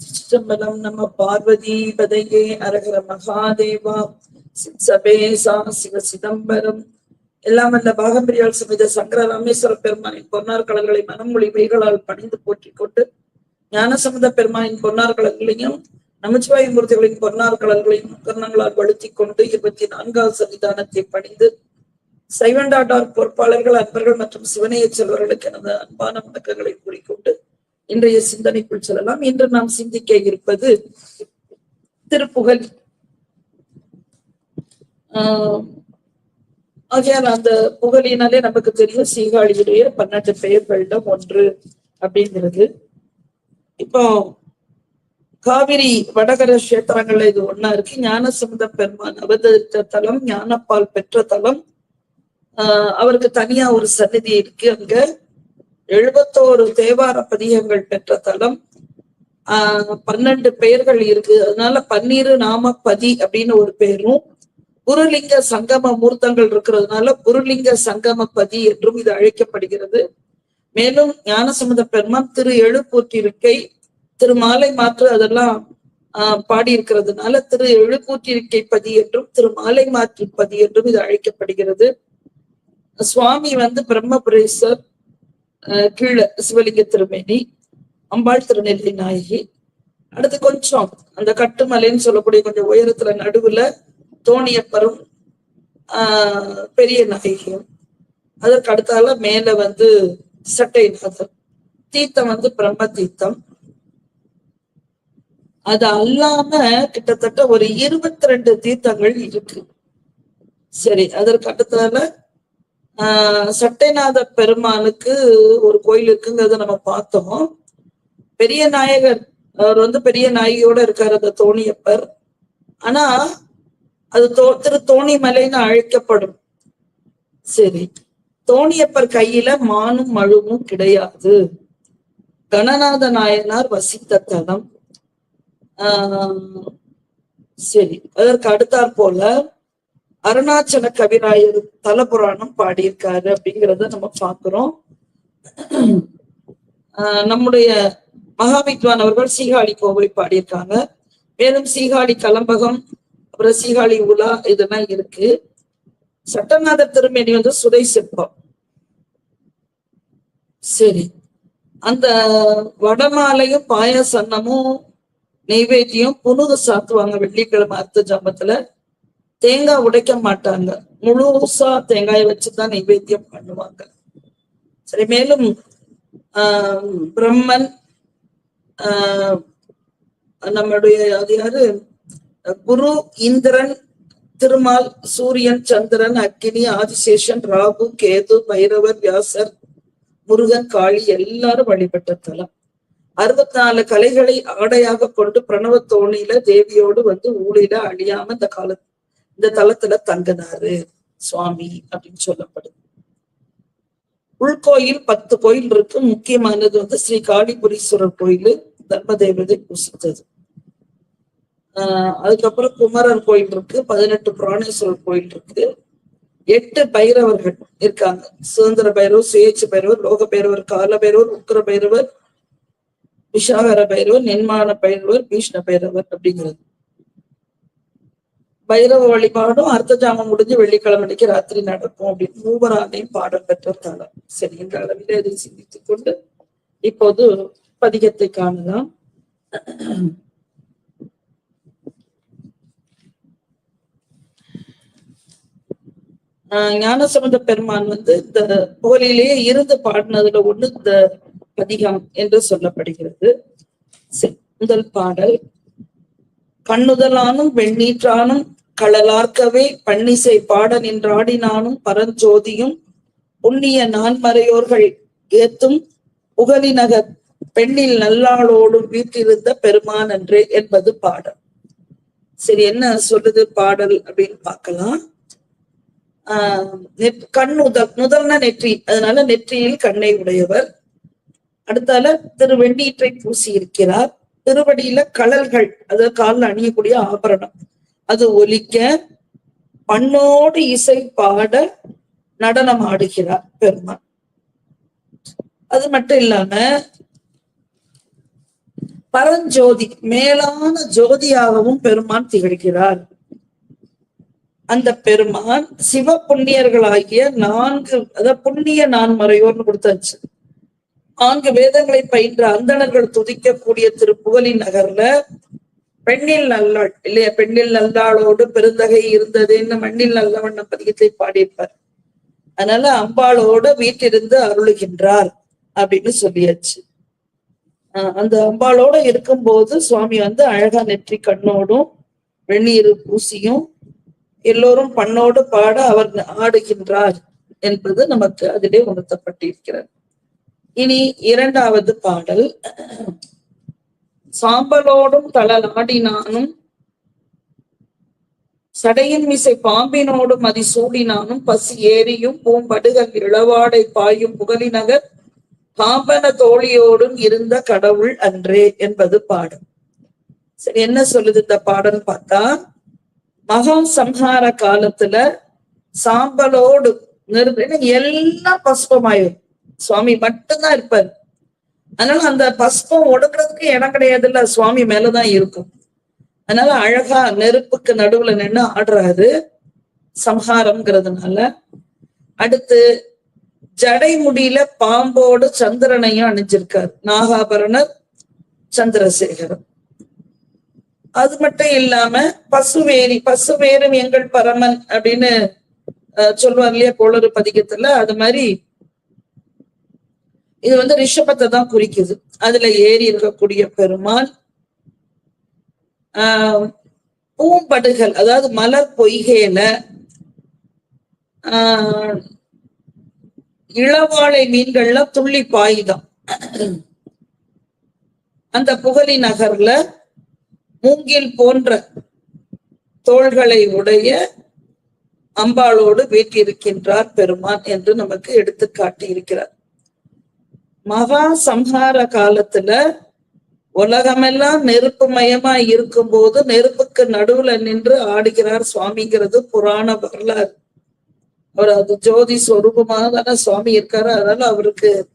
சிற்றம்பலம் நம்ம பார்வதி பதையே அரகர மகாதேவா சபேசா சிவ சிதம்பரம். எல்லாம் வல்ல பாகம்பிரியால் சமேத சங்கர ராமேஸ்வர பெருமானின் பொன்னார் கலங்களை மனமொழி மெய்களால் பணிந்து போற்றிக் கொண்டு ஞானசமுத பெருமானின் பொன்னார் கலங்களையும் நமச்சிவாய மூர்த்திகளின் பொன்னார் கலங்களையும் கர்ணங்களால் வழுத்திக் கொண்டு இருபத்தி நான்காவது சன்னிதானத்தை பணிந்து சைவண்டாட்டார் பொறுப்பாளர்கள் அன்பர்கள் மற்றும் சிவனையச் செல்வர்களுக்கு எனது அன்பான வணக்கங்களை கூறிக்கொண்டு இன்றைய சிந்தனைக்குள் செல்லலாம். இன்று நாம் சிந்திக்க இருப்பது திருப்புகழ். ஆஹ் ஆகையால் அந்த புகழினாலே நமக்கு தெரியும் சீகாழியுடைய பன்னெண்டு பெயர்களிடம் ஒன்று அப்படிங்கிறது. இப்போ காவிரி வடகர கஷேத்திரங்கள்ல இது ஒன்னா இருக்கு. ஞானசமுத பெருமான் அவதரித்த தலம் ஞானப்பால் பெற்ற தலம். ஆஹ் அவருக்கு தனியா ஒரு சன்னதி இருக்கு அங்க. எழுபத்தோரு தேவார பதிகங்கள் பெற்ற தலம் ஆஹ் பன்னெண்டு பெயர்கள் இருக்கு. அதனால பன்னீரு நாம பதி அப்படின்னு ஒரு பேரும் குருலிங்க சங்கம மூர்த்தங்கள் இருக்கிறதுனால குருலிங்க சங்கம பதி என்றும் இது அழைக்கப்படுகிறது. மேலும் ஞானசமுத பெருமான் திரு எழுப்பூற்றிருக்கை திரு மாலை மாற்று அதெல்லாம் ஆஹ் பாடி இருக்கிறதுனால திரு எழுக்கூற்றிருக்கை பதி என்றும் திரு மாலை மாற்று பதி என்றும் இது அழைக்கப்படுகிறது. சுவாமி வந்து பிரம்மபுரேசர் கீழே சிவலிங்க திருமேனி அம்பாள் திருநெல்லி நாயகி. அடுத்து கொஞ்சம் அந்த கட்டுமலைன்னு சொல்லக்கூடிய கொஞ்சம் உயரத்துல நடுவுல தோணியப்பரும் ஆஹ் பெரிய நாயகியும். அதற்கு அடுத்தால மேல வந்து சட்டைநாதர். தீர்த்தம் வந்து பிரம்ம தீர்த்தம். அது அல்லாம கிட்டத்தட்ட ஒரு இருபத்தி ரெண்டு தீர்த்தங்கள் இருக்கு. சரி அதற்கு அடுத்தால சட்டைநாத பெருமானுக்கு ஒரு கோயில் இருக்குங்கிறத நம்ம பார்த்தோம். பெரிய நாயகர் அவர் வந்து பெரிய நாயகியோட இருக்காரு அந்த தோணியப்பர். ஆனா அது தோ திரு தோணிமலைன்னு அழைக்கப்படும். சரி தோணியப்பர் கையில மானும் மழுவும் கிடையாது. கணநாத நாயனார் வசித்த தலம். ஆஹ் சரி அதற்கு அடுத்தாற் போல அருணாச்சல கவிராயர் தலபுராணம் பாடியிருக்காரு அப்படிங்கிறத நம்ம பார்க்கிறோம். ஆஹ் நம்முடைய மகாவித்வான் அவர்கள் சீகாழி கோவை பாடியிருக்காங்க. மேலும் சீகாழி கலம்பகம் அப்புறம் சீகாழி உலா இதெல்லாம் இருக்கு. சட்டநாத திருமேனி வந்து சுதை சிற்பம். சரி. அந்த வடமாலையும் பாயசன்னமும் நெய்வேத்தியம் புனுகு சாத்துவாங்க வெள்ளிக்கிழமை அர்த்த ஜாமத்துல தேங்காய் உடைக்க மாட்டாங்க. முழுசா தேங்காயை வச்சுதான் நைவேத்தியம் பண்ணுவாங்க. சரி மேலும் ஆஹ் பிரம்மன் ஆஹ் நம்மளுடைய அது யாரு குரு இந்திரன் திருமால் சூரியன் சந்திரன் அக்கினி ஆதிசேஷன் ராகு கேது பைரவர் வியாசர் முருகன் காளி எல்லாரும் வழிபட்ட தலம். அறுபத்தி நாலு கலைகளை ஆடையாக கொண்டு பிரணவ தோணியில தேவியோடு வந்து ஊழில அழியாம இந்த காலத்து இந்த தலத்துல தங்கினாரு சுவாமி அப்படின்னு சொல்லப்படுது உள்கோயில் பத்து கோயில் இருக்கு. முக்கியமானது வந்து ஸ்ரீ காளிபுரீஸ்வரர் கோயில் தர்மதேவதை பூசித்தது. ஆஹ் அதுக்கப்புறம் குமரர் கோயில் இருக்கு. பதினெட்டு புராணேஸ்வரர் கோயில் இருக்கு. எட்டு பைரவர்கள் இருக்காங்க. சுதந்திர பைரவர் சுயேட்ச பைரவர் லோக பைரவர் கால பைரவர் உக்கர பைரவர் விஷாகர பைரவர் நிர்மாண பைரவர் பீஷ்ண பைரவர் அப்படிங்கிறது. பைரவ வழிபாடும் அர்த்த ஜாமம் முடிஞ்சு வெள்ளிக்கிழமை ராத்திரி நடக்கும் அப்படின்னு மூவராலையும் பாடம் பெற்ற தளம் சரி என்ற அளவில் அதை சிந்தித்துக் கொண்டு இப்போது பதிகத்தை காணலாம். ஆஹ் ஞானசம்பந்த பெருமான் வந்து இந்த புகழிலேயே இருந்து பாடினதுல ஒண்ணு இந்த பதிகம் என்று சொல்லப்படுகிறது. முதல் பாடல். கண்ணுதலானும் வெண்ணீற்றானும் களலார்க்கவே பன்னிசை பாட நின்றாடினானும் பரஞ்சோதியும் புண்ணிய நான்மறையோர்கள் ஏத்தும் புகலினக பெண்ணில் நல்லாளோடும் வீட்டிருந்த பெருமான் என்றே என்பது பாடல். சரி என்ன சொல்லுது பாடல் அப்படின்னு பார்க்கலாம். ஆஹ் கண் முதல் முதல்னா நெற்றி அதனால நெற்றியில் கண்ணை உடையவர். அடுத்தால திரு வெண்ணீற்றை பூசி இருக்கிறார் திருவடியில கலல்கள் அதாவது காலில் அணியக்கூடிய ஆபரணம். அது ஒலிக்க பண்ணோடு இசை பாட நடனம் ஆடுகிறார் பெருமான். அது மட்டும் இல்லாம பரஞ்சோதி மேலான ஜோதியாகவும் பெருமான் திகழ்கிறார். அந்த பெருமான் சிவ புண்ணியர்களாகிய நான்கு அதாவது புண்ணிய நான்மறையோர்னு கொடுத்தாச்சு. நான்கு வேதங்களை பயின்ற அந்தணர்கள் துதிக்கக்கூடிய திருப்புகலி நகர்ல பெண்ணில் நல்லாள் இல்லையா? பெண்ணில் நல்லாளோடு பெருந்தகை இருந்ததுன்னு மண்ணில் நல்லவண்ண பதிகத்தை பாடியிருப்பார். அதனால அம்பாளோட வீட்டிலிருந்து அருளுகின்றார் அப்படின்னு சொல்லியாச்சு. ஆஹ் அந்த அம்பாளோட இருக்கும்போது சுவாமி வந்து அழகா நெற்றி கண்ணோடும் வெந்நீர் பூசியும் எல்லோரும் பண்ணோடு பாட அவர் ஆடுகின்றார் என்பது நமக்கு அதிலே உணர்த்தப்பட்டிருக்கிறது. இனி இரண்டாவது பாடல். சாம்பலோடும் தளலாடினானும் சடையின் மிசை பாம்பினோடும் அதி சூடினானும் பசி ஏறியும் பூம்படுகள் இளவாடை பாயும் புகழிநகர் பாம்பன தோழியோடும் இருந்த கடவுள் அன்றே என்பது பாடல் சரி என்ன சொல்லுது இந்த பாடல் பார்த்தா மகா சம்ஹார காலத்துல சாம்பலோடு நிறுத்தின எல்லாம் பசுபமாயிரும். சுவாமி மட்டும்தான் இருப்பார். அதனால அந்த பஸ்பம் ஒடுக்கிறதுக்கு இடம் கிடையாது இல்ல சுவாமி மேலதான் இருக்கும். அதனால அழகா நெருப்புக்கு நடுவுல நின்று ஆடுறாரு. சம்ஹாரம்ங்கிறதுனால. அடுத்து ஜடை முடியில பாம்போடு சந்திரனையும் அணிஞ்சிருக்காரு. நாகாபரணர் சந்திரசேகரன் அது மட்டும் இல்லாம பசுவேரி பசுவேரும் எங்கள் பரமன் அப்படின்னு அஹ், சொல்லுவார் இல்லையா கோளறு பதிகத்துல. அது மாதிரி இது வந்து ரிஷபத்தை தான் குறிக்குது. அதுல ஏறி இருக்கக்கூடிய பெருமாள் ஆஹ் பூம்படுகள் அதாவது மலர் பொய்கையில ஆஹ் இளவாழை மீன்கள்ல துள்ளி பாயுதான் அந்த புகழி நகர்ல மூங்கில் போன்ற தோள்களை உடைய அம்பாளோடு வீட்டிருக்கின்றார் பெருமான் என்று நமக்கு எடுத்து காட்டி இருக்கிறார் மகா சம்ஹார காலத்துல உலகமெல்லாம் நெருப்பு மயமா இருக்கும்போது நெருப்புக்கு நடுவுல நின்று ஆடுகிறார் சுவாமிங்கிறது புராண வரலாறு. அவர் அது ஜோதி ஸ்வரூபமாக தானே சுவாமி இருக்காரு. அதனால அவருக்கு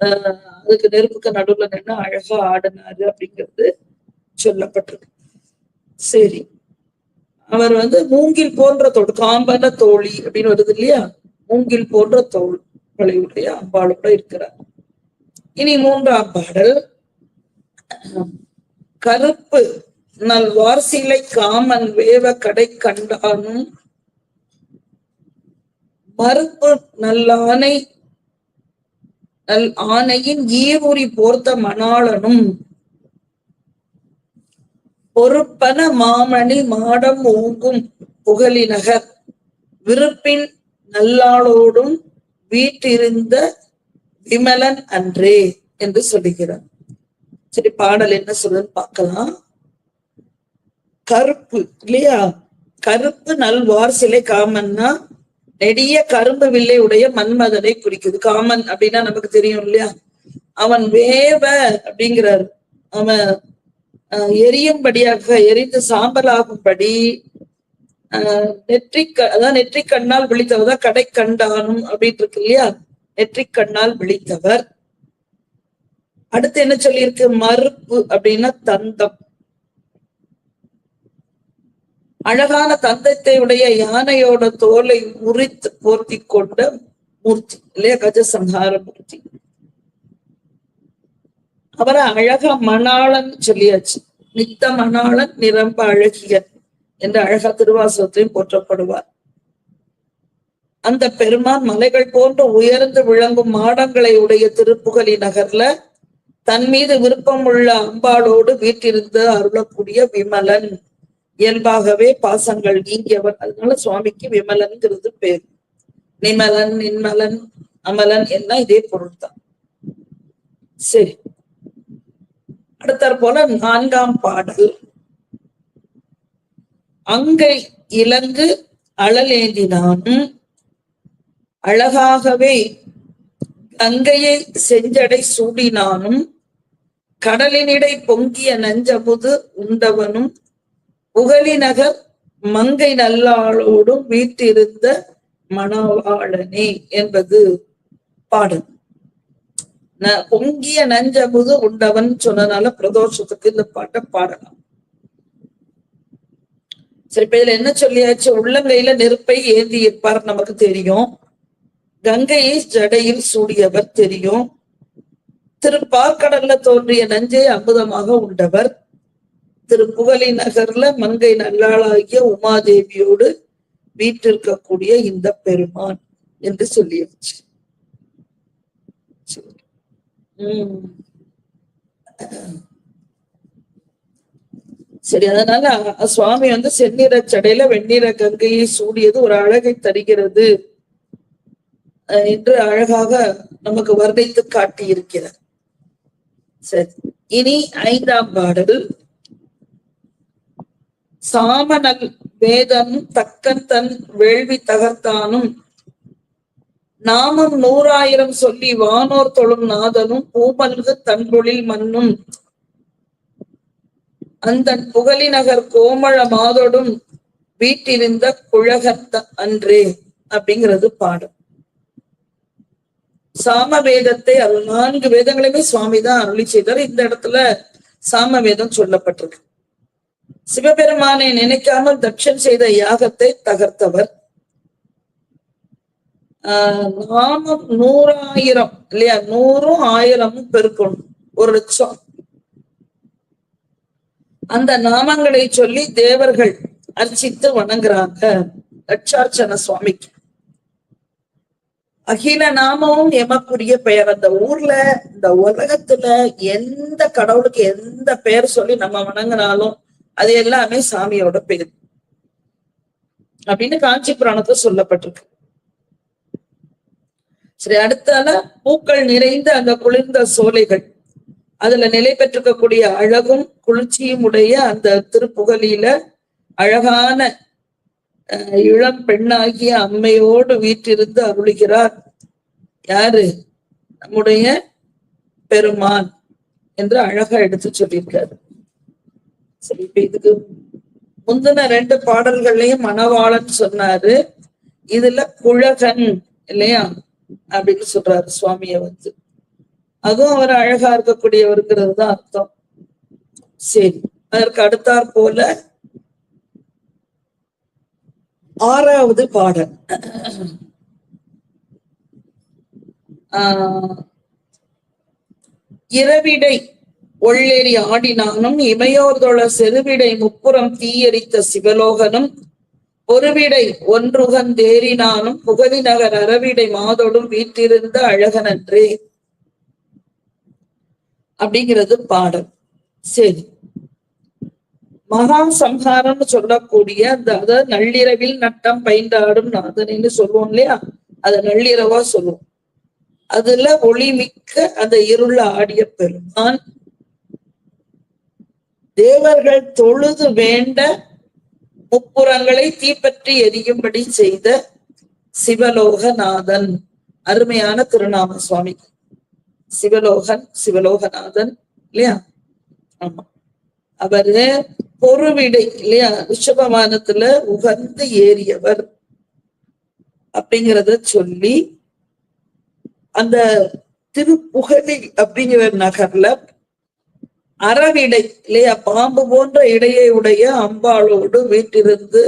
ஆஹ் அதுக்கு நெருப்புக்கு நடுவுல நின்று அழகா ஆடினாரு அப்படிங்கிறது சொல்லப்பட்டிருக்கு. சரி. அவர் வந்து மூங்கில் போன்ற தோல் காம்பன தோழி அப்படின்னு வருது இல்லையா? மூங்கில் போன்ற தோள்களை உடைய அம்பாளோட இருக்கிறார். இனி மூன்றாம் பாடல். கருப்பு நல் வார்சிலை காமன் வேவ கடை கண்டானும். மறுப்பு நல்லானை நல் ஆனையின் ஈவுரி போர்த்த மணாளனும். பொறுப்பன மாமணி மாடம் ஓங்கும் புகழினகர் விருப்பின் நல்லாளோடும் வீட்டிருந்த விமலன் அன்றே என்று சொல்லுகிறார் சரி பாடல் என்ன சொல்லுன்னு பார்க்கலாம். கருப்பு இல்லையா? கருப்பு நல்வார் சிலை காமன்னா நெடிய கரும்பு வில்லை உடைய மன்மதனை குறிக்குது. காமன் அப்படின்னா நமக்கு தெரியும் இல்லையா? அவன் வேவ அப்படிங்கிறார். அவன் எரியும்படியாக எரிந்து சாம்பலாகும்படி ஆஹ் நெற்றி க- அதான் நெற்றி கண்ணால் விழித்தவதான் கடை கண்டானும் அப்படின்னு இருக்கு இல்லையா? நெற்றிக் கண்ணால் விழித்தவர். அடுத்து என்ன சொல்லியிருக்கு? மறுப்பு அப்படின்னா தந்தம். அழகான தந்தத்தை உடைய யானையோட தோலை உரித்து போர்த்தி கொண்ட மூர்த்தி இல்லையா? கஜசம்ஹார மூர்த்தி. அவரை அழகா மணாளன் சொல்லியாச்சு. நித்த மணாளன் நிரம்ப அழகியன் என்ற அழகா திருவாசகத்தையும் போற்றப்படுவார். அந்த பெருமான் மலைகள் போன்று உயர்ந்து விளங்கும் மாடங்களை உடைய திருப்புகலி நகர்ல தன் மீது விருப்பம் உள்ள அம்பாளோடு வீட்டிருந்து அருளக்கூடிய விமலன். இயல்பாகவே பாசங்கள் நீங்கியவர். அதனால சுவாமிக்கு விமலன்ங்கிறது பேர். நிமலன் நின்மலன் அமலன் எல்லாம் இதே பொருள் தான் சரி. அடுத்தாற் போல நான்காம் பாடல். அங்கை இலங்கு அழலேந்தினான். அழகாகவே கங்கையை செஞ்சடை சூடினானும் கடலினிடை பொங்கிய நஞ்சமுது உண்டவனும் புகழிநகர் மங்கை நல்லாளோடும் வீட்டிருந்த மணவாளனே என்பது பாடல். ந- பொங்கிய நஞ்சமுது உண்டவன் சொன்னனால பிரதோஷத்துக்கு இந்த பாட்டை பாடலாம். சரி இப்ப இதுல என்ன சொல்லியாச்சு? உள்ளங்கையில நெருப்பை ஏந்தி இருப்பார் நமக்கு தெரியும். கங்கையை ஜடையில் சூடியவர் தெரியும். திருப்பாக்கடல்ல தோன்றிய நஞ்சை அமுதமாக உண்டவர். திரு புகழி நகர்ல மங்கை நல்லாளாகிய உமாதேவியோடு வீற்றிருக்கக்கூடிய இந்த பெருமான் என்று சொல்லியாச்சு. சரி. உம் சரி அதனால சுவாமி வந்து செந்நிற சடையில வெண்ணிற கங்கையை சூடியது ஒரு அழகை தருகிறது. என்று அழகாக நமக்கு வர்ணித்து காட்டியிருக்கிறார். சரி இனி ஐந்தாம் பாடல். சாமனல் வேதன் தக்கன் தன் வேள்வி தகர்த்தானும் நாமம் நூறாயிரம் சொல்லி வானோர் தொழும் நாதனும் பூமல்கு தன்பொழில் மண்ணும் அந்தன் புகழிநகர் கோமள மாதோடும் வீட்டிருந்த குழகத்த அன்றே அப்படிங்கிறது பாடம் சாம வேதத்தை அருள் நான்கு வேதங்களையுமே சுவாமி தான் அருளி செய்தார். இந்த இடத்துல சாம வேதம் சொல்லப்பட்டிருக்கு. சிவபெருமானை நினைக்காமல் தட்சன் செய்த யாகத்தை தகர்த்தவர். ஆஹ் நாமம் நூறாயிரம் இல்லையா? நூறும் ஆயிரமும் பெருக்கணும். ஒரு லட்சம். அந்த நாமங்களை சொல்லி தேவர்கள் அர்ச்சித்து வணங்குறாங்க. லட்சார்ச்சன சுவாமிக்கு. அகில நாமமும் எமக்குரிய பெயர். அந்த ஊர்ல இந்த உலகத்துல எந்த கடவுளுக்கு எந்த பெயர் சொல்லி நம்ம வணங்கினாலும் அது எல்லாமே சாமியோட பேர். அப்படின்னு காஞ்சி புராணத்துல சொல்லப்பட்டிருக்கு. சரி அடுத்தால பூக்கள் நிறைந்த அந்த குளிர்ந்த சோலைகள். அதுல நிலை பெற்றிருக்கக்கூடிய அழகும் குளிர்ச்சியும் உடைய அந்த திருப்புகலில அழகான இளம் பெண்ணாகிய அம்மையோடு வீட்டிருந்து அருளுகிறார். யாரு? நம்முடைய பெருமான் என்று அழகா எடுத்து சொல்லியிருக்காரு. சரி இப்ப இதுக்கு முந்தின ரெண்டு பாடல்களையும் மணவாளன் சொன்னாரு. இதுல குழகன் இல்லையா? அப்படின்னு சொல்றாரு சுவாமிய வந்து. அதுவும் அவர் அழகா இருக்கக்கூடியவருங்கிறது தான் அர்த்தம். சரி அதற்கு அடுத்தாற் போல ஆறாவது பாடல். ஆஹ் இரவிடை ஒள்ளேறி ஆடினானும் இமையோர்தொழ செருவிடை முப்புறம் தீயரித்த சிவலோகனும் ஒருவிடை ஒன்றுகந்தேறினானும் புகதி நகர் அரவிடை மாதோடும் வீட்டிருந்த அழகனன்றே. அப்படிங்கிறது பாடல். சரி. மகா சம்ஹாரம்னு சொல்லக்கூடிய அந்த அதாவது நள்ளிரவில் நட்டம் பயின்றாடும் நாதனின்னு சொல்லுவோம் இல்லையா? அத நள்ளிரவா சொல்லுவோம். அதுல ஒளி மிக்க அந்த இருள ஆடிய பெருமான் தேவர்கள் தொழுது வேண்ட முப்புறங்களை தீப்பற்றி எரியும்படி செய்த சிவலோகநாதன் அருமையான திருநாம சுவாமி. சிவலோகன் சிவலோகநாதன் இல்லையா? ஆமா. அவரு பொறுவிடை இல்லையா? ரிஷபமானத்துல உகந்து ஏறியவர் அப்படிங்கிறத சொல்லி அந்த திருப்புகழி அப்படிங்கிற நகர்ல அறவிடை இல்லையா? பாம்பு போன்ற இடையை உடைய அம்பாளோடு வீட்டிருந்து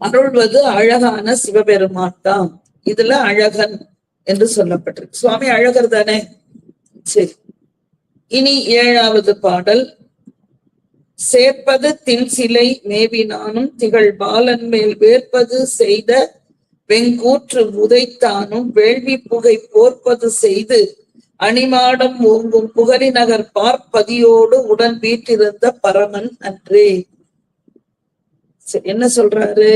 அருள்வது அழகான சிவபெருமான் தான் இதுல அழகன் என்று சொல்லப்பட்டிருக்கு. சுவாமி அழகர் தானே? சரி. இனி ஏழாவது பாடல். சேர்ப்பது தின் சிலை மேவினானும் திகழ் பாலன் மேல் வேர்ப்பது செய்த வெங்கூற்று உதைத்தானும் வேள்வி புகை போர்ப்பது செய்து அணிமாடம் ஓங்கும் புகரி நகர் பார்ப்பதியோடு உடன் வீட்டிருந்த பரமன் அன்றே. என்ன சொல்றாரு?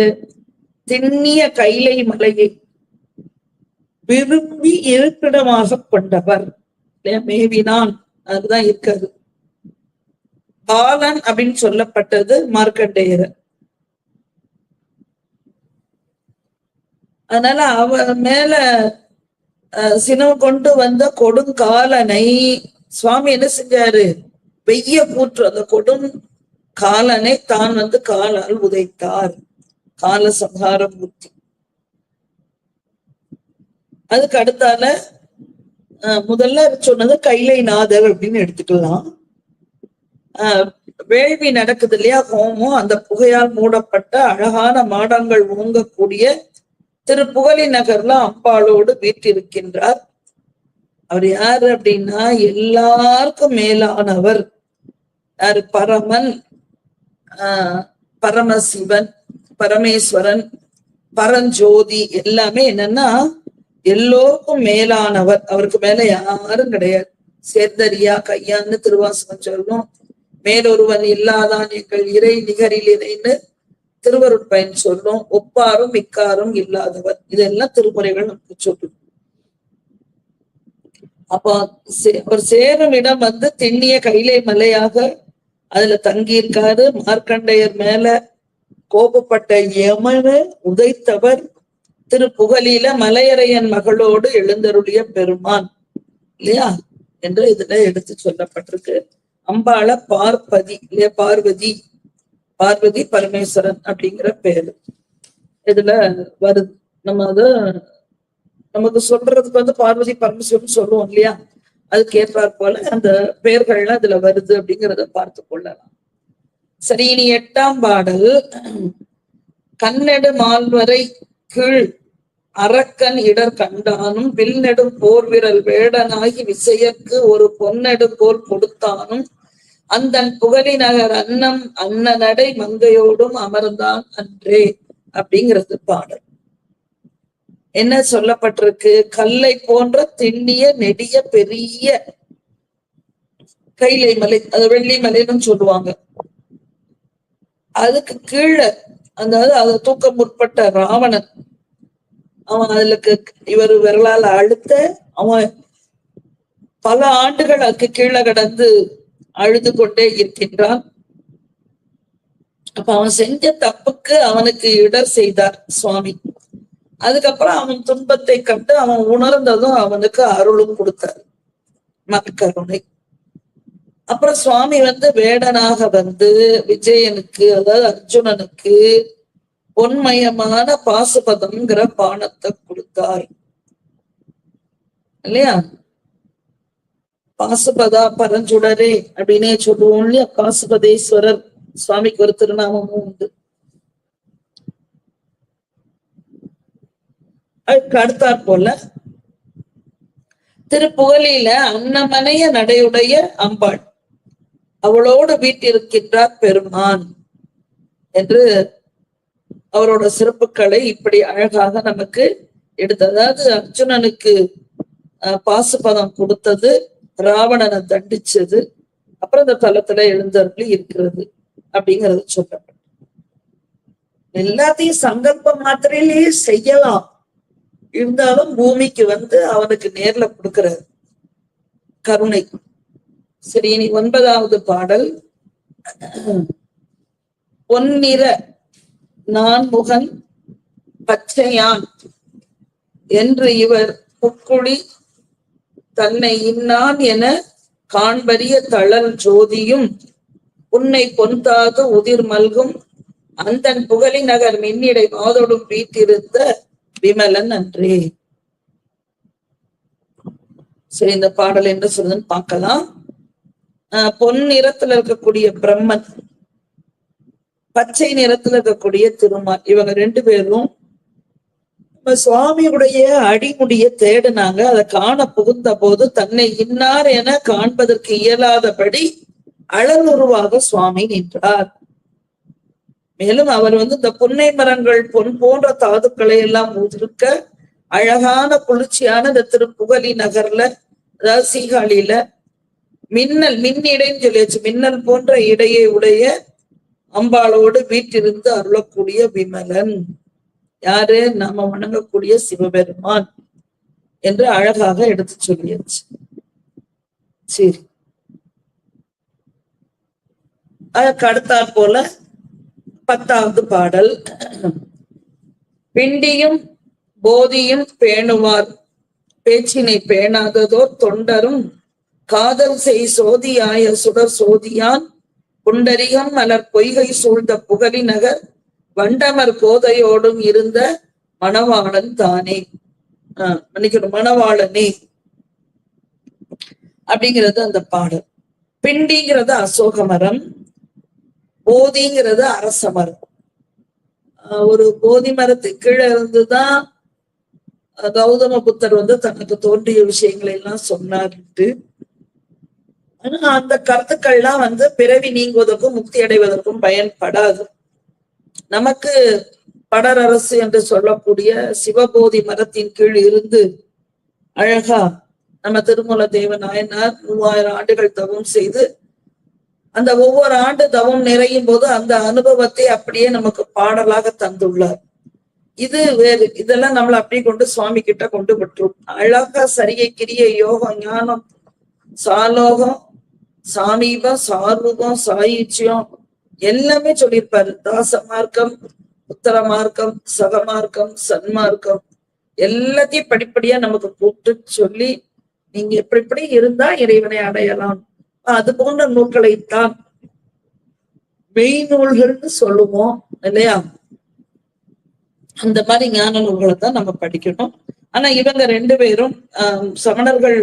திண்ணிய கைலை மலையை விரும்பி இருப்பிடமாக கொண்டவர். மேவினான். அதுதான் இருக்காது பாலன் அப்படின்னு சொல்லப்பட்டது மார்க்கண்டேயர். அதனால அவ மேல சினம் கொண்டு வந்த கொடுங்காலனை சுவாமி என்ன செஞ்சாரு? வெய்ய கூற்று அந்த கொடும் காலனை தான் வந்து காலால் உதைத்தார். கால சம்ஹார மூர்த்தி அதுக்கு அடுத்தால முதல்ல சொன்னது கைலை நாதர் அப்படின்னு எடுத்துக்கலாம். வேள்வி நடக்குது இல்லையா? ஹோமம் அந்த புகையால் மூடப்பட்ட அழகான மாடங்கள் ஓங்கக்கூடிய திருப்புகழி நகர்ல அம்பாளோடு வீட்டிருக்கின்றார் அவர் யாரு அப்படின்னா எல்லாருக்கும் மேலானவர். யாரு? பரமன் ஆஹ் பரமசிவன் பரமேஸ்வரன் பரஞ்சோதி எல்லாமே என்னன்னா எல்லோருக்கும் மேலானவர். அவருக்கு மேல யாரும் கிடையாது. சேர்ந்தரியா கையான்னு திருவாசகம் சொல்லும். மேலொருவன் இல்லாதான் எங்கள் இறை நிகரில் இணைன்னு திருவருட்பயன் சொல்லும். ஒப்பாரும் மிக்காரும் இல்லாதவர். இதெல்லாம் திருமுறைகள் நமக்கு சொல்லும். அப்போ சே- அவர் சேரும் இடம் வந்து தென்னிய கைலை மலையாக அதுல தங்கியிருக்காரு. மார்க்கண்டையர் மேல கோபப்பட்ட யமனு உதைத்தவர். திரு புகலில மலையரையன் மகளோடு எழுந்தருளிய பெருமான். இல்லையா? என்று இதுல எடுத்து சொல்லப்பட்டிருக்கு. அம்பாள பார்ப்பதி இல்லையா? பார்வதி. பார்வதி பரமேஸ்வரன் அப்படிங்கிற பேரு. இதுல வருது. நம்ம அது நமக்கு சொல்றதுக்கு வந்து பார்வதி பரமேஸ்வரன் சொல்லுவோம் இல்லையா? அதுக்கு ஏற்றாற் போல அந்த பெயர்கள்லாம் இதுல வருது அப்படிங்கிறத பார்த்து கொள்ளலாம். சரி இனி எட்டாம் பாடல். கண்ணெடு மால்வரை கீழ் அரக்கன் இடர் கண்டானும் வில்நெடும் போர் விரல் வேடனாகி விசையற்கு ஒரு பொன்னெடு கொடுத்தானும். அந்தன் புகழி நகர் அன்னம் அன்னநடை மங்கையோடும் அமர்ந்தான் அன்றே அப்படிங்கிறது பாடல். என்ன சொல்லப்பட்டிருக்கு? கல்லை போன்ற திண்ணிய நெடிய பெரிய கைலை மலை அது வெள்ளி மலைன்னு சொல்லுவாங்க. அதுக்கு கீழே அதாவது அதை தூக்க முற்பட்ட ராவணன் அவன் அதுல இவர் விரலால அழுத்த அவன் பல ஆண்டுகளுக்கு கீழே கடந்து அழுது கொண்டே இருக்கின்றான். அப்ப அவன் செஞ்ச தப்புக்கு அவனுக்கு இடர் செய்தார் சுவாமி. அதுக்கப்புறம் அவன் துன்பத்தை கண்டு அவன் உணர்ந்ததும் அவனுக்கு அருளும் கொடுத்தார். மக்கருணை அப்புறம் சுவாமி வந்து வேடனாக வந்து விஜயனுக்கு அதாவது அர்ஜுனனுக்கு பொன்மயமான பாசுபதம்ங்கிற பானத்தை கொடுத்தார். இல்லையா? பாசுபதா பரஞ்சுடரே அப்படின்னே சொல்லுவோம் இல்லையா? பாசுபதேஸ்வரர் சுவாமிக்கு ஒரு திருநாமமும் உண்டு. அதுக்கு அடுத்தாற் போல திருப்புகலில அன்னமனைய நடையுடைய அம்பாள். அவளோடு வீட்டிருக்கின்றார் பெருமான் என்று அவரோட சிறப்புகளை இப்படி அழகாக நமக்கு எடுத்து அதாவது அர்ஜுனனுக்கு பாசுபதம் கொடுத்தது ராவணனை தண்டிச்சது அப்புறம் இந்த தலத்துல எழுந்தருளி இருக்கிறது அப்படிங்கறது சொல்லப்படும் எல்லாத்தையும் சங்கல்ப மாத்திரையிலேயே செய்யலாம். இருந்தாலும் பூமிக்கு வந்து அவனுக்கு நேர்ல கொடுக்கிறார். கருணை. சரி இனி ஒன்பதாவது பாடல். பொன்னிற நான் முகன் பச்சையான் என்று இவர் புக்குழி தன்னை இன்னான் என காண்பரிய தளல் ஜோதியும் உன்னை பொன்தாக உதிர் மல்கும் அந்தன் புகழி நகர் மின்னிடை மாதோடும் வீட்டிருந்த விமலன் அன்றே. சரி இந்த பாடல் என்ன சொல்லுதுன்னு பார்க்கலாம். ஆஹ் பொன் நிறத்துல இருக்கக்கூடிய பிரம்மன். பச்சை நிறத்துல இருக்கக்கூடிய திருமால் இவங்க ரெண்டு பேரும் நம்ம சுவாமியுடைய அடிமுடிய தேடினாங்க. அதை காண புகுந்த போது தன்னை இன்னார் என காண்பதற்கு இயலாதபடி அழலுருவாக சுவாமி நின்றார். மேலும் அவர் வந்து இந்த புன்னை மரங்கள் பொன் போன்ற தாதுக்களை எல்லாம் உதிர்க்க அழகான குளிர்ச்சியான இந்த திருப்புகலி நகர்ல அதாவது சீகாழியில மின்னல் மின்னிடைன்னு சொல்லியாச்சு. மின்னல் போன்ற இடையை உடைய அம்பாளோடு வீட்டிலிருந்து அருளக்கூடிய விமலன். யாரு? நாம வணங்கக்கூடிய சிவபெருமான் என்று அழகாக எடுத்து சொல்லியாச்சு. சரி. கடுத்தாற் போல பத்தாவது பாடல். பிண்டியும் போதியும் பேணுவார். பேச்சினை பேணாததோ தொண்டரும் காதல் செய் சோதியாய சுடர் சோதியான். புண்டரிகம் மலர் பொய்கை சூழ்ந்த புகழி நகர் வண்டமர் கோதையோடும் இருந்த மணவாளன் தானே. ஆஹ் மன்னிக்கணும் மணவாளனே. அப்படிங்கிறது அந்த பாடல். பிண்டிங்கிறது அசோக மரம் போதிங்கிறது அரச மரம். ஒரு போதி மரத்துக்கு கீழே இருந்துதான் கௌதம புத்தர் வந்து தனக்கு தோன்றிய விஷயங்களை எல்லாம் சொன்னார்ட்டு ஆனா அந்த கருத்துக்கள்லாம் வந்து பிறவி நீங்குவதற்கும் முக்தி அடைவதற்கும் பயன்படாது. நமக்கு படரரசு என்று சொல்லக்கூடிய சிவபோதி மரத்தின் கீழ் இருந்து அழகா நம்ம திருமூல தேவ நாயனார் மூவாயிரம் ஆண்டுகள் தவம் செய்து அந்த ஒவ்வொரு ஆண்டு தவம் நிறையும் போது அந்த அனுபவத்தை அப்படியே நமக்கு பாடலாக தந்துள்ளார். இது வேறு. இதெல்லாம் நம்மளை அப்படியே கொண்டு சுவாமி கிட்ட கொண்டு விட்டுரும். அழகா சரியை கிரிய யோகம் ஞானம் சாலோகம் சாமீபம் சாரூபம் சாயுச்சியம் எல்லாமே சொல்லியிருப்பாரு. தாச மார்க்கம் உத்தர மார்க்கம் சகமார்க்கம் சன்மார்க்கம் எல்லாத்தையும் படிப்படியா நமக்கு கூப்பிட்டு சொல்லி நீங்க எப்படி எப்படி இருந்தா இறைவனை அடையலாம். அது போன்ற நூல்களைத்தான் மெய் நூல்கள்னு சொல்லுவோம் இல்லையா? அந்த மாதிரி ஞான நூல்களை தான் நம்ம படிக்கணும். ஆனா இவங்க ரெண்டு பேரும் ஆஹ் சமணர்கள்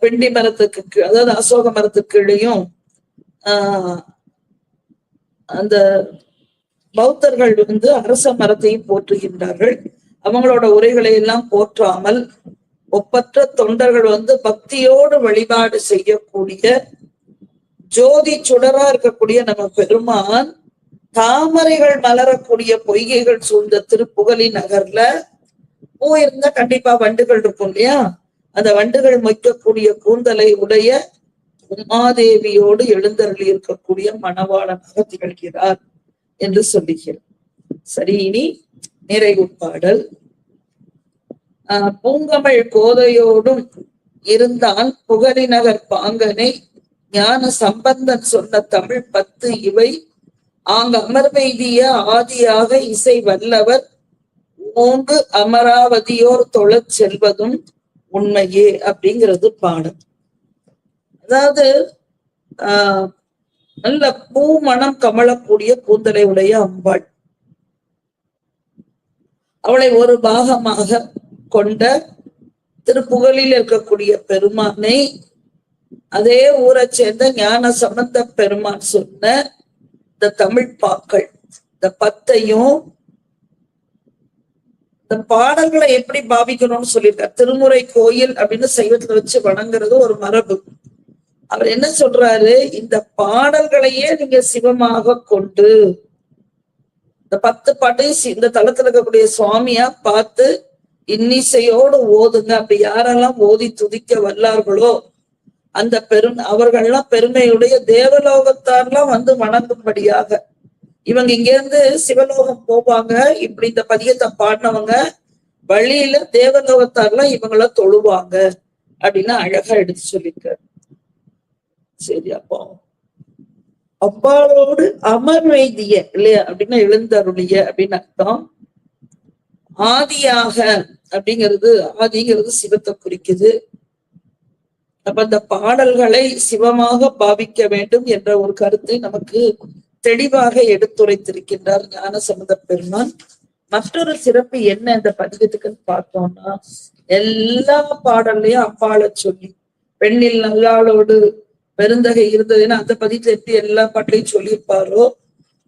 பெண்டி மரத்துக்கு அதாவது அசோக மரத்துக்கு கீழேயும் ஆஹ் அந்த பௌத்தர்கள் வந்து அரச மரத்தையும் போற்றுகின்றார்கள். அவங்களோட உரைகளை எல்லாம் போற்றாமல் ஒப்பற்ற தொண்டர்கள் வந்து பக்தியோடு வழிபாடு செய்யக்கூடிய ஜோதி சுடரா இருக்கக்கூடிய நம்ம பெருமான் தாமரைகள் மலரக்கூடிய பொய்கைகள் சூழ்ந்த திருப்புகலி நகர்ல பூ இருந்தா கண்டிப்பா வண்டுகள் இருக்கும் இல்லையா? அந்த வண்டுகள் மொய்க்கக்கூடிய கூந்தலை உடைய உமாதேவியோடு எழுந்தருளி இருக்கக்கூடிய மணவாளனாக திகழ்கிறார் என்று சொல்லுகிறார் சரி இனி நிறைவு பாடல். ஆஹ் கோதையோடும் இருந்தால் புகழி நகர் பாங்கனை ஞான சம்பந்தன் சொன்ன தமிழ் பத்து இவை. ஆங்க அமர்வெய்திய ஆதியாக இசை வல்லவர். ஓங்கு அமராவதியோர் தொழச் செல்வதும் உண்மையே அப்படிங்கிறது பாடல் அதாவது ஆஹ் நல்ல பூ மனம் கமலக்கூடிய கூந்தலை உடைய அம்பாள். அவளை ஒரு பாகமாக கொண்ட திருப்புகழில் இருக்கக்கூடிய பெருமானை அதே ஊரை சேர்ந்த ஞான சம்பந்த பெருமான் சொன்ன இந்த தமிழ் பாக்கள் இந்த பத்தையும் இந்த பாடல்களை எப்படி பாவிக்கணும்னு சொல்லியிருக்காரு. திருமுறை கோயில் அப்படின்னு சைவத்துல வச்சு வணங்குறது ஒரு மரபு. அவர் என்ன சொல்றாரு? இந்த பாடல்களையே நீங்க சிவமாக கொண்டு இந்த பத்து பாட்டையும் இந்த தளத்துல இருக்கக்கூடிய சுவாமியா பார்த்து இன்னிசையோடு ஓதுங்க. அப்படி யாரெல்லாம் ஓதி துதிக்க வல்லார்களோ அந்த பெரும் அவர்கள்லாம் பெருமையுடைய தேவலோகத்தார்லாம் வந்து வணங்கும்படியாக இவங்க இங்க இருந்து சிவலோகம் போவாங்க. இப்படி இந்த பதியத்தை பாடினவங்க வழியில தேவலோகத்தார்லாம் இவங்கள தொழுவாங்க அப்படின்னு அழகா எடுத்து சொல்லியிருக்காரு. சரி அப்போ அப்பாவோடு அமர் வைத்திய இல்லையா? அப்படின்னா எழுந்தருளிய அப்படின்னு அர்த்தம். ஆதியாக அப்படிங்கிறது ஆதிங்கிறது சிவத்தை குறிக்குது. அப்ப அந்த பாடல்களை சிவமாக பாவிக்க வேண்டும் என்ற ஒரு கருத்தை நமக்கு தெளிவாக எடுத்துரைத்திருக்கின்றார் ஞான சம்பந்த பெருமான். மற்றொரு சிறப்பு என்ன இந்த பதிகத்துக்குன்னு பார்த்தோம்னா எல்லா பாடல்லையும் அப்பாள சொல்லி பெண்ணில் நல்லாளோடு பெருந்தகை இருந்ததுன்னா அந்த பதியத்துல எப்படி எல்லா பாட்டையும் சொல்லியிருப்பாரோ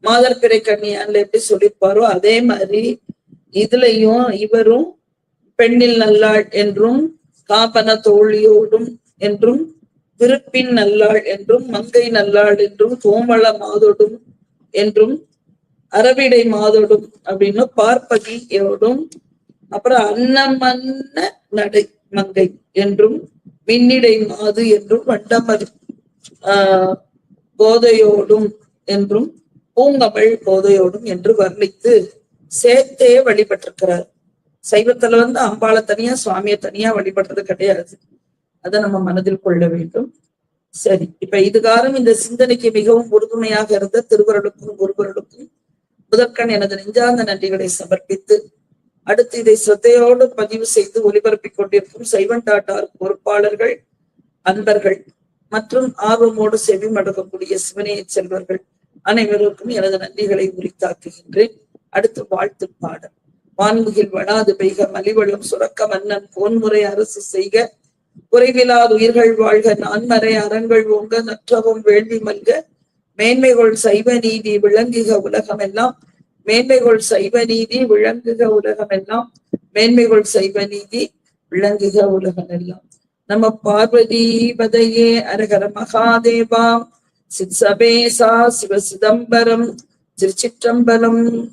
மாதர் பிறை கண்ணியான்ல எப்படி சொல்லியிருப்பாரோ அதே மாதிரி இதுலயும் இவரும் பெண்ணில் நல்லாள் என்றும் காப்பன தோழியோடும் என்றும் விருப்பின் நல்லாள் என்றும் மங்கை நல்லாள் என்றும் கோமள மாதோடும் என்றும் அரவிடை மாதோடும் அப்படின்னு பார்ப்பகியோடும் அப்புறம் அன்னமன்ன நடை மங்கை என்றும் விண்ணிடை மாது என்றும் வண்டமர் ஆஹ் கோதையோடும் என்றும் பூங்கமிழ் கோதையோடும் என்று வர்ணித்து சேர்த்தே வழிபட்டிருக்கிறார். சைவத்துல வந்து அம்பாளை தனியா சுவாமியை தனியா வழிபடுறது கிடையாது. அதை நம்ம மனதில் கொள்ள வேண்டும். சரி இப்ப இதுகாரம் இந்த சிந்தனைக்கு மிகவும் உறுதுணையாக இருந்த திருவருளுக்கும் குருவருளுக்கும் முதற்கண் எனது நெஞ்சார்ந்த நன்றிகளை சமர்ப்பித்து அடுத்து இதை சிரத்தையோடு பதிவு செய்து ஒலிபரப்பிக் கொண்டிருக்கும் சைவன் டாட்டார் பொறுப்பாளர்கள் அன்பர்கள் மற்றும் ஆர்வமோடு செவி மடக்கக்கூடிய சிவனைய செல்வர்கள் அனைவருக்கும் எனது நன்றிகளை உரித்தாக்குகின்றேன். அடுத்து வாழ்த்து பாடல். வான்முகில் வளாது பெய்க மலிவளம் சுரக்க மன்னன் போன்முறை அரசு செய்க குறைவிலாது உயிர்கள் வாழ்க நான்மறை அறங்கள் ஓங்க நற்றவும் வேள்வி மல்க. மேன்மைகள் சைவ நீதி விளங்குக உலகமெல்லாம். மேன்மைகள் சைவ நீதி விளங்குக உலகமெல்லாம். மேன்மைகள் சைவ நீதி விளங்குக உலகமெல்லாம். நம பார்வதி பதையே அரகர மகாதேவா. சிற்சபேசா சிவ சிதம்பரம் திருச்சிற்றம்பலம்.